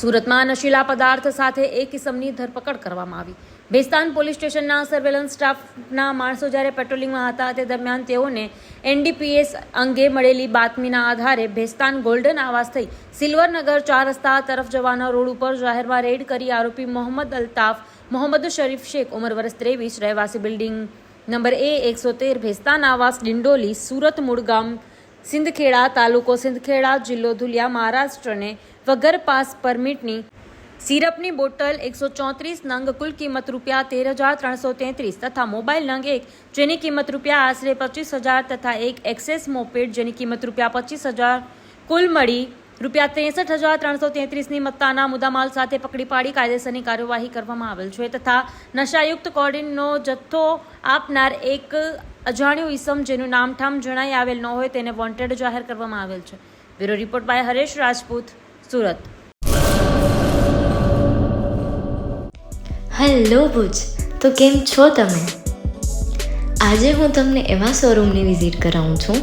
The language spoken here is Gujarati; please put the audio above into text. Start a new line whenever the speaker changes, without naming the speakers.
સુરતમાં નશીલા પદાર્થ સાથે એક કિસમની ધરપકડ કરવામાં આવી. ભેસ્તાન પોલીસ સ્ટેશનના સર્વેલન્સ સ્ટાફના માણસો જ્યારે પેટ્રોલિંગમાં હતા તે દરમિયાન તેઓને એનડીપીએસ અંગે મળેલી બાતમીના આધારે ભેસ્તાન ગોલ્ડન આવાસ થઈ સિલ્વરનગર ચાર રસ્તા તરફ જવાના રોડ ઉપર જાહેરમાં રેડ કરી આરોપી મોહમ્મદ અલ્તાફ, મોહમ્મદ શરીફ શેખ ઉંમર વર્ષ ત્રેવીસ, રહેવાસી બિલ્ડિંગ નંબર એ એકસો તેર, ભેસ્તાન આવાસ ડિંડોલી, સુરત મૂળ ગામ સિંધખેડા તાલુકો સિંધખેડા જિલ્લો ધુલિયા મહારાષ્ટ્રને વગર પાસ પરમિટની સિરપની બોટલ એકસો ચોત્રીસ નંગ કુલ કિંમત રૂપિયા તેર હજાર ત્રણસો તેત્રીસ તથા મોબાઈલ નંગ એક જેની કિંમત રૂપિયા આશરે પચીસ હજાર તથા એક એક્સેસ મોપેડ જેની કિંમત રૂપિયા પચીસ હજાર કુલ મળી રૂપિયા ત્રેસઠ હજાર ત્રણસો તેત્રીસની મત્તાના મુદ્દામાલ સાથે પકડી પાડી કાયદેસરની કાર્યવાહી કરવામાં આવેલ છે તથા નશાયુક્ત કોડિનનો જથ્થો આપનાર એક અજાણ્યું ઈસમ જેનું નામઠામ જણાઈ આવેલ ન હોય તેને વોન્ટેડ જાહેર કરવામાં આવેલ છે. Bureau report by Haresh Rajput, Surat.
Hello Bhuj, તો કેમ છો તમે? આજે હું તમને એવા શોરૂમની વિઝિટ કરાવું છું